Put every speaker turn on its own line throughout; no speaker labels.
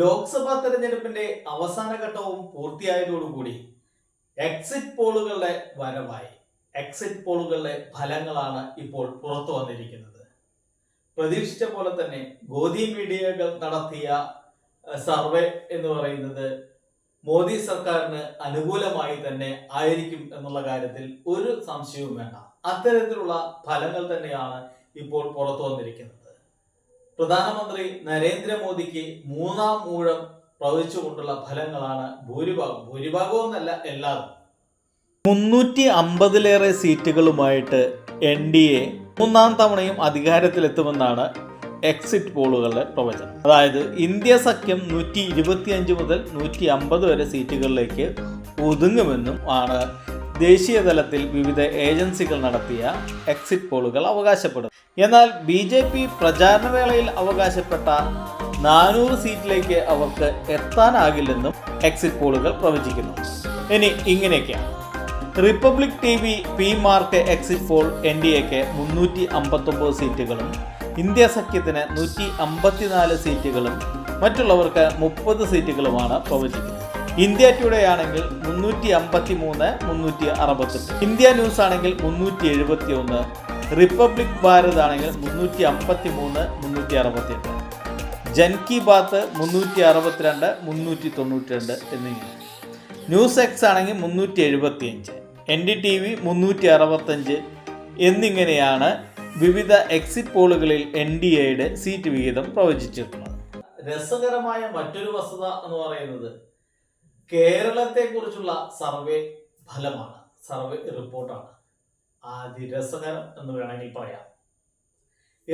ലോക്സഭാ തെരഞ്ഞെടുപ്പിന്റെ അവസാന ഘട്ടവും പൂർത്തിയായതോടുകൂടി എക്സിറ്റ് പോളുകളുടെ വരവായി എക്സിറ്റ് പോളുകളുടെ ഫലങ്ങളാണ് ഇപ്പോൾ പുറത്തു വന്നിരിക്കുന്നത് പ്രതീക്ഷിച്ച പോലെ തന്നെ ഗോധി മീഡിയകൾ നടത്തിയ സർവേ എന്ന് പറയുന്നത് മോദി സർക്കാരിന് അനുകൂലമായി തന്നെ ആയിരിക്കും എന്നുള്ള കാര്യത്തിൽ ഒരു സംശയവും വേണ്ട അത്തരത്തിലുള്ള ഫലങ്ങൾ തന്നെയാണ് ഇപ്പോൾ പുറത്തു വന്നിരിക്കുന്നത് പ്രധാനമന്ത്രി നരേന്ദ്രമോദിക്ക് മൂന്നാം ഊഴം പ്രവഹിച്ചുകൊണ്ടുള്ള ഫലങ്ങളാണ് ഭൂരിഭാഗം ഭൂരിഭാഗവും എന്നല്ല എല്ലാതും മുന്നൂറ്റി അമ്പതിലേറെ സീറ്റുകളുമായിട്ട് എൻ ഡി എ മൂന്നാം തവണയും അധികാരത്തിലെത്തുമെന്നാണ് എക്സിറ്റ് പോളുകളുടെ പ്രവചനം അതായത് ഇന്ത്യ സഖ്യം നൂറ്റി ഇരുപത്തിയഞ്ച് മുതൽ നൂറ്റി അമ്പത് വരെ സീറ്റുകളിലേക്ക് ഒതുങ്ങുമെന്നും ആണ് ദേശീയ തലത്തിൽ വിവിധ ഏജൻസികൾ നടത്തിയ എക്സിറ്റ് പോളുകൾ അവകാശപ്പെടുന്നു എന്നാൽ ബി ജെ പി പ്രചാരണവേളയിൽ അവകാശപ്പെട്ട നാനൂറ് സീറ്റിലേക്ക് അവർക്ക് എത്താനാകില്ലെന്നും എക്സിറ്റ് പോളുകൾ പ്രവചിക്കുന്നു ഇനി ഇങ്ങനെയൊക്കെയാണ് Republic T V P Marq exit poll N D എക്ക് മുന്നൂറ്റി അമ്പത്തൊമ്പത് സീറ്റുകളും ഇന്ത്യ സഖ്യത്തിന് നൂറ്റി അമ്പത്തിനാല് സീറ്റുകളും മറ്റുള്ളവർക്ക് മുപ്പത് സീറ്റുകളുമാണ് പ്രവചിക്കുന്നത് ഇന്ത്യ ടുഡേ ആണെങ്കിൽ മുന്നൂറ്റി അമ്പത്തി മൂന്ന് മുന്നൂറ്റി അറുപത്തെട്ട് ഇന്ത്യ ന്യൂസ് ആണെങ്കിൽ മുന്നൂറ്റി എഴുപത്തി ഒന്ന് റിപ്പബ്ലിക് ഭാരത് ആണെങ്കിൽ മുന്നൂറ്റി അമ്പത്തി മൂന്ന് മുന്നൂറ്റി അറുപത്തിയെട്ട് ജൻ കി ബാത്ത് മുന്നൂറ്റി അറുപത്തിരണ്ട് മുന്നൂറ്റി തൊണ്ണൂറ്റി രണ്ട് എന്നിങ്ങനെ ന്യൂസ് എക്സ് ആണെങ്കിൽ മുന്നൂറ്റി എഴുപത്തി അഞ്ച് എൻ ഡി ടി വി മുന്നൂറ്റി അറുപത്തഞ്ച് എന്നിങ്ങനെയാണ് വിവിധ എക്സിറ്റ് പോളുകളിൽ എൻ ഡി എയുടെ സീറ്റ് വിഹിതം പ്രവചിച്ചിട്ടുള്ളത് രസകരമായ മറ്റൊരു വസ്തുത എന്ന് പറയുന്നത് കേരളത്തെ കുറിച്ചുള്ള സർവേ ഫലമാണ് സർവേ റിപ്പോർട്ടാണ് അതിരസകരം എന്ന് വേണമെങ്കിൽ പറയാം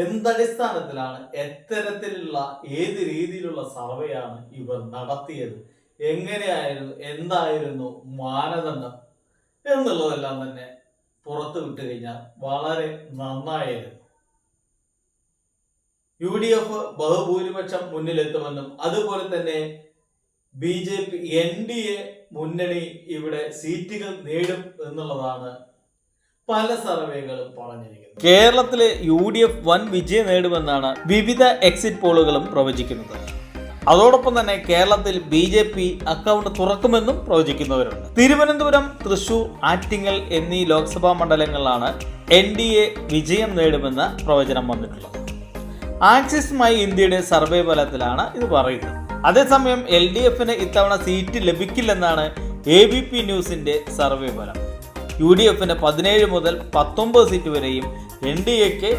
എന്തടിസ്ഥാനത്തിലാണ് എത്തരത്തിലുള്ള ഏത് രീതിയിലുള്ള സർവേയാണ് ഇവർ നടത്തിയത് എങ്ങനെയായിരുന്നു എന്തായിരുന്നു മാനദണ്ഡം എന്നുള്ളതെല്ലാം തന്നെ പുറത്തു വിട്ടു കഴിഞ്ഞാൽ വളരെ നന്നായിരുന്നു യു ഡി എഫ് ബഹുഭൂരിപക്ഷം മുന്നിലെത്തുമെന്നും അതുപോലെ തന്നെ B J P N D A മുന്നണി ഇവിടെ സീറ്റുകൾ നേടും എന്നുള്ളതാണ് പല സർവേകളും പറഞ്ഞിരിക്കുന്നത് കേരളത്തിലെ യു ഡി എഫ് വൻ വിജയം നേടുമെന്നാണ് വിവിധ എക്സിറ്റ് പോളുകളും പ്രവചിക്കുന്നത് അതോടൊപ്പം തന്നെ കേരളത്തിൽ ബി ജെ പി അക്കൗണ്ട് തുറക്കുമെന്നും പ്രവചിക്കുന്നവരുണ്ട് തിരുവനന്തപുരം തൃശൂർ ആറ്റിങ്ങൽ എന്നീ ലോക്സഭാ മണ്ഡലങ്ങളിലാണ് എൻ ഡി എ വിജയം നേടുമെന്ന പ്രവചനം വന്നിട്ടുള്ളത് ആക്സിസ് മൈ ഇന്ത്യയുടെ സർവേ ഫലത്തിലാണ് ഇത് പറയുന്നത് അതേസമയം എൽ ഡി എഫിന് ഇത്തവണ സീറ്റ് ലഭിക്കില്ലെന്നാണ് എ ബി പി ന്യൂസിന്റെ സർവേ ഫലം യു ഡി എഫിന് പതിനേഴ് മുതൽ പത്തൊമ്പത് സീറ്റ് വരെയും എൻ ഡി എക്ക്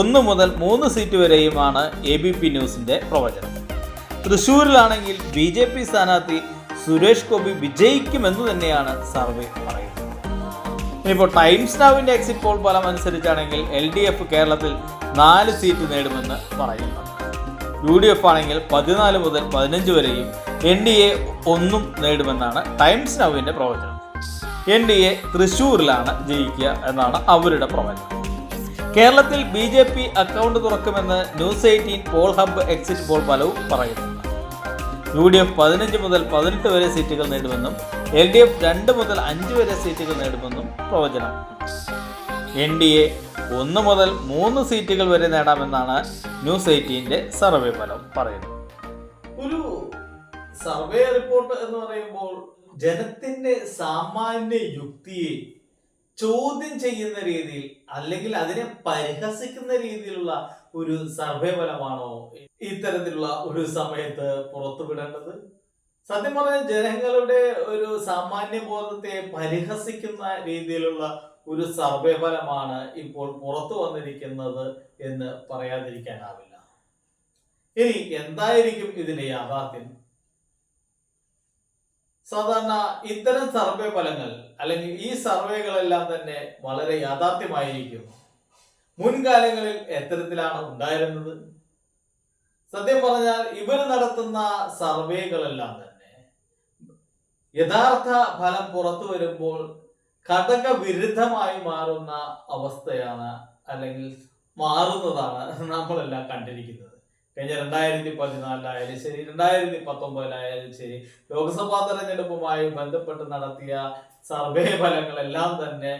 ഒന്ന് മുതൽ മൂന്ന് സീറ്റ് വരെയുമാണ് എ ബി പി ന്യൂസിന്റെ പ്രവചനം തൃശൂരിലാണെങ്കിൽ ബി ജെ പി സ്ഥാനാർത്ഥി സുരേഷ് ഗോപി വിജയിക്കുമെന്ന് തന്നെയാണ് സർവേ പറയുന്നത് ഇനിയിപ്പോൾ ടൈംസ് നാവിൻ്റെ എക്സിറ്റ് പോൾ ഫലം അനുസരിച്ചാണെങ്കിൽ എൽ ഡി എഫ് കേരളത്തിൽ നാല് സീറ്റ് നേടുമെന്ന് പറയുന്നുണ്ട് യു ഡി എഫ് ആണെങ്കിൽ പതിനാല് മുതൽ പതിനഞ്ച് വരെയും എൻ ഡി എ ഒന്നും നേടുമെന്നാണ് ടൈംസ് നൗവിൻ്റെ പ്രവചനം എൻ ഡി എ തൃശൂരിലാണ് ജയിക്കുക എന്നാണ് അവരുടെ പ്രവചനം കേരളത്തിൽ ബി ജെ പി അക്കൗണ്ട് തുറക്കുമെന്ന് news eighteen poll hub exit poll ഫലവും പറയുന്നു യു ഡി എഫ് പതിനഞ്ച് മുതൽ പതിനെട്ട് വരെ സീറ്റുകൾ നേടുമെന്നും എൽ ഡി എഫ് രണ്ട് മുതൽ അഞ്ച് വരെ സീറ്റുകൾ നേടുമെന്നും പ്രവചനം എൻ ഡി എ ഒന്ന് മുതൽ മൂന്ന് സീറ്റുകൾ വരെ നേടാമെന്നാണ് ന്യൂസ് എയ്റ്റീൻ്റെ സർവേ ഫലം പറയുന്നു ഒരു സർവേ റിപ്പോർട്ട് എന്ന് പറയുമ്പോൾ ജനത്തിന്റെ സാമാന്യ യുക്തിയെ ചോദ്യം ചെയ്യുന്ന രീതിയിൽ അല്ലെങ്കിൽ അതിനെ പരിഹസിക്കുന്ന രീതിയിലുള്ള ഒരു സർവേ ഫലമാണോ ഇത്തരത്തിലുള്ള ഒരു സമയത്ത് പുറത്തുവിടേണ്ടത് സത്യം പറഞ്ഞാൽ ജനങ്ങളുടെ ഒരു സാമാന്യ ബോധത്തെ പരിഹസിക്കുന്ന രീതിയിലുള്ള ഒരു സർവേ ഫലമാണ് ഇപ്പോൾ പുറത്തു വന്നിരിക്കുന്നത് എന്ന് പറയാതിരിക്കാനാവില്ല ഇനി എന്തായിരിക്കും ഇതിന്റെ യാഥാർത്ഥ്യം സാധാരണ ഇത്തരം സർവേ ഫലങ്ങൾ അല്ലെങ്കിൽ ഈ സർവേകളെല്ലാം തന്നെ വളരെ യാഥാർത്ഥ്യമായിരിക്കും മുൻകാലങ്ങളിൽ എത്തരത്തിലാണ് ഉണ്ടായിരുന്നത് സത്യം പറഞ്ഞാൽ ഇവർ നടത്തുന്ന സർവേകളെല്ലാം തന്നെ യഥാർത്ഥ ഫലം പുറത്തു വരുമ്പോൾ കഥക വിരുദ്ധമായി മാറുന്ന അവസ്ഥയാണ് അല്ലെങ്കിൽ മാറുന്നതാണ് നമ്മളെല്ലാം കണ്ടിരിക്കുന്നത് കഴിഞ്ഞ രണ്ടായിരത്തി പതിനാലിലായാലും ശരി രണ്ടായിരത്തി പത്തൊമ്പതിലായാലും ശരി ലോക്സഭാ തെരഞ്ഞെടുപ്പുമായി ബന്ധപ്പെട്ട് നടത്തിയ സർവേ ഫലങ്ങളെല്ലാം തന്നെ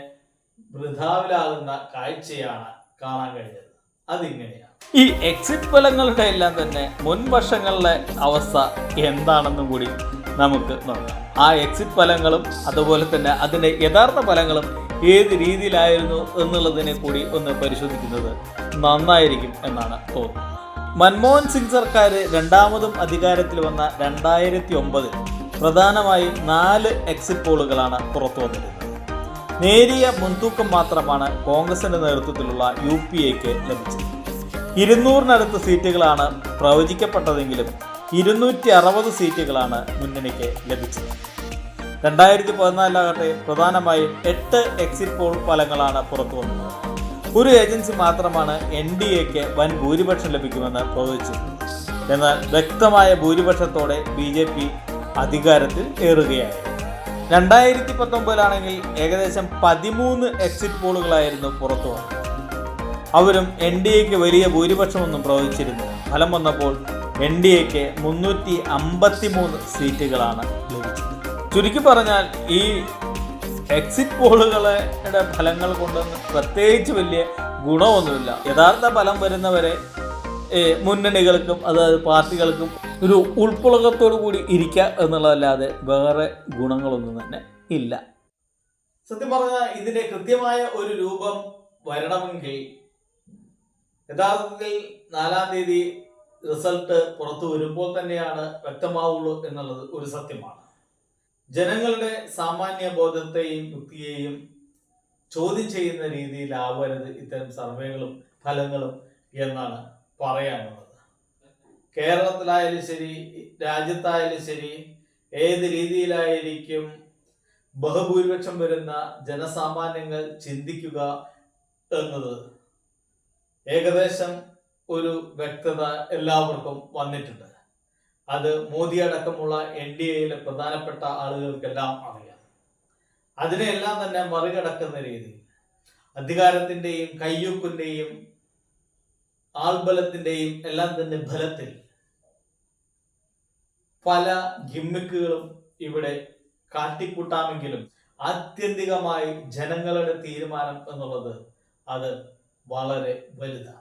വൃഥാവിലാകുന്ന കാഴ്ചയാണ് കാണാൻ കഴിഞ്ഞത് അതിങ്ങനെയാണ് ഈ എക്സിറ്റ് ഫലങ്ങളുടെ എല്ലാം തന്നെ മുൻവർഷങ്ങളിലെ അവസ്ഥ എന്താണെന്നും കൂടി നമുക്ക് നോക്കാം ആ എക്സിറ്റ് ഫലങ്ങളും അതുപോലെ തന്നെ അതിൻ്റെ യഥാർത്ഥ ഫലങ്ങളും ഏത് രീതിയിലായിരുന്നു എന്നുള്ളതിനെ കൂടി ഒന്ന് പരിശോധിക്കുന്നത് നന്നായിരിക്കും എന്നാണ് തോന്നുന്നത് മൻമോഹൻ സിംഗ് സർക്കാർ രണ്ടാമതും അധികാരത്തിൽ വന്ന രണ്ടായിരത്തി ഒമ്പതിൽ പ്രധാനമായും നാല് എക്സിറ്റ് പോളുകളാണ് പുറത്തു വന്നിരുന്നത് നേരിയ മുൻതൂക്കം മാത്രമാണ് കോൺഗ്രസിൻ്റെ നേതൃത്വത്തിലുള്ള യു പി എക്ക് ലഭിച്ചത് ഇരുന്നൂറിനടുത്ത് സീറ്റുകളാണ് പ്രവചിക്കപ്പെട്ടതെങ്കിലും ഇരുന്നൂറ്റി അറുപത് സീറ്റുകളാണ് മുന്നണിക്ക് ലഭിച്ചത് രണ്ടായിരത്തി പതിനാലിലാകട്ടെ പ്രധാനമായും എട്ട് എക്സിറ്റ് പോൾ ഫലങ്ങളാണ് പുറത്തു വന്നത് ഒരു ഏജൻസി മാത്രമാണ് എൻ ഡി എക്ക് വൻ ഭൂരിപക്ഷം ലഭിക്കുമെന്ന് പ്രവചിച്ചു എന്നാൽ വ്യക്തമായ ഭൂരിപക്ഷത്തോടെ ബി ജെ പി അധികാരത്തിൽ ഏറുകയായി രണ്ടായിരത്തി പത്തൊമ്പതിലാണെങ്കിൽ ഏകദേശം പതിമൂന്ന് എക്സിറ്റ് പോളുകളായിരുന്നു പുറത്തു വന്നത് അവരും എൻ ഡി എക്ക് വലിയ ഭൂരിപക്ഷമൊന്നും പ്രവചിച്ചിരുന്നു ഫലം വന്നപ്പോൾ എൻ ഡി എക്ക് മുന്നൂറ്റി അമ്പത്തി മൂന്ന് സീറ്റുകളാണ് ലഭിച്ചത് ചുരുക്കി പറഞ്ഞാൽ ഈ എക്സിറ്റ് പോളുകളുടെ ഫലങ്ങൾ കൊണ്ടൊന്നും പ്രത്യേകിച്ച് വലിയ ഗുണമൊന്നുമില്ല യഥാർത്ഥ ഫലം വരുന്നവരെ മുന്നണികൾക്കും അതായത് പാർട്ടികൾക്കും ഒരു ഉൾപ്പുളകത്തോടു കൂടി ഇരിക്കുക എന്നുള്ളതല്ലാതെ വേറെ ഗുണങ്ങളൊന്നും തന്നെ ഇല്ല സത്യം പറഞ്ഞാൽ ഇതിന്റെ കൃത്യമായ ഒരു രൂപം വരണമെങ്കിൽ യഥാർത്ഥത്തിൽ നാലാം തീയതി റിസൾട്ട് പുറത്തു വരുമ്പോൾ തന്നെയാണ് വ്യക്തമാവുള്ളൂ എന്നുള്ളത് ഒരു സത്യമാണ് ജനങ്ങളുടെ സാമാന്യ ബോധത്തെയും യുക്തിയെയും ചോദ്യം ചെയ്യുന്ന രീതിയിലാവരുത് ഇത്തരം സർവേകളും ഫലങ്ങളും എന്നാണ് പറയാനുള്ളത് കേരളത്തിലായാലും ശരി രാജ്യത്തായാലും ശരി ഏത് രീതിയിലായിരിക്കും ബഹുഭൂരിപക്ഷം വരുന്ന ജനസാമാന്യങ്ങൾ ചിന്തിക്കുക എന്നത് ഏകദേശം ഒരു വ്യക്തത എല്ലാവർക്കും വന്നിട്ടുണ്ട് അത് മോദി അടക്കമുള്ള എൻ ഡി എയിലെ പ്രധാനപ്പെട്ട ആളുകൾക്കെല്ലാം അറിയാം അതിനെല്ലാം തന്നെ മറികടക്കുന്ന രീതിയിൽ അധികാരത്തിൻ്റെയും കയ്യൊക്കിൻ്റെയും ആൾബലത്തിൻ്റെയും എല്ലാം തന്നെ ഫലത്തിൽ പല ഗിമ്മിക്കുകളും ഇവിടെ കാട്ടിക്കൂട്ടാമെങ്കിലും ആത്യന്തികമായി ജനങ്ങളുടെ തീരുമാനം എന്നുള്ളത് അത് വളരെ വലുതാണ്